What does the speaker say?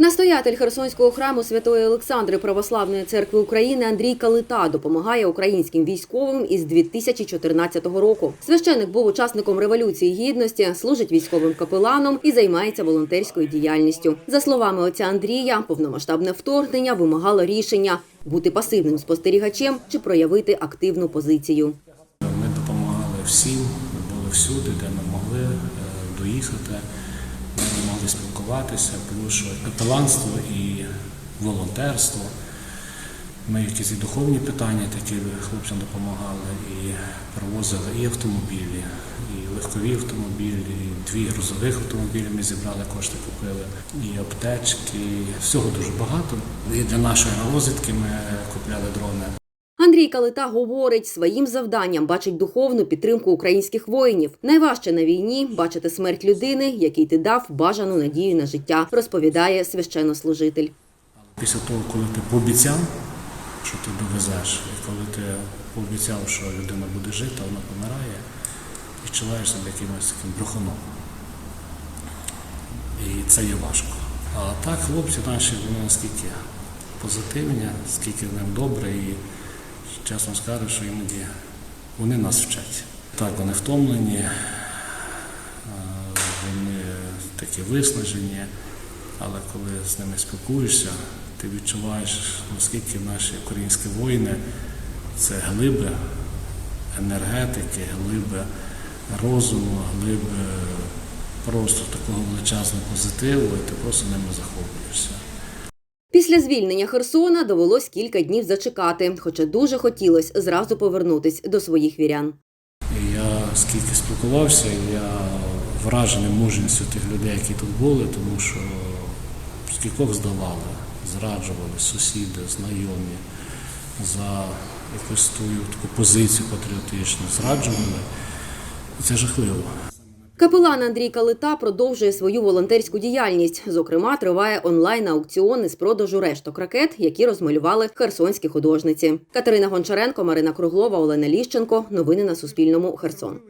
Настоятель Херсонського храму Святої Олександри Православної церкви України Андрій Калита допомагає українським військовим із 2014 року. Священик був учасником революції гідності, служить військовим капеланом і займається волонтерською діяльністю. За словами отця Андрія, повномасштабне вторгнення вимагало рішення бути пасивним спостерігачем чи проявити активну позицію. Ми допомагали всім, ми були всюди, де ми могли е, доїхати, могли спілкуватися, плюс капеланство і волонтерство. Ми якісь і духовні питання такі хлопцям допомагали, і привозили і автомобілі, і легкові автомобілі, і дві грузових автомобілі ми зібрали, кошти купили, і аптечки, всього дуже багато. І для нашої розвідки ми купляли дрони. Андрій Калита говорить, своїм завданням бачить духовну підтримку українських воїнів. Найважче на війні бачити смерть людини, якій ти дав бажану надію на життя, розповідає священнослужитель. Після того, коли ти пообіцяв, що ти довезеш, і коли ти пообіцяв, що людина буде жити, вона помирає, відчуваєш себе якимось таким брехуном. І це є важко. А так хлопці наші, вони наскільки позитивні, скільки в ним добре, і чесно скажу, що іноді вони нас вчать. Так, вони втомлені, е, вони такі виснажені, але коли з ними спілкуєшся, ти відчуваєш, наскільки наші українські воїни це глиби енергетики, глиби розуму, глиби просто такого величезного позитиву, і ти просто ними захоплюєшся. Після звільнення Херсона довелось кілька днів зачекати, хоча дуже хотілося зразу повернутись до своїх вірян. Я скільки спілкувався, я вражений мужністю тих людей, які тут були, тому що скількох здавали, зраджували сусіди, знайомі за якусь твою таку позицію патріотичну, зраджували. Це жахливо. Капелан Андрій Калита продовжує свою волонтерську діяльність. Зокрема, триває онлайн-аукціон із продажу решток ракет, які розмалювали херсонські художниці. Катерина Гончаренко, Марина Круглова, Олена Ліщенко. Новини на Суспільному. Херсон.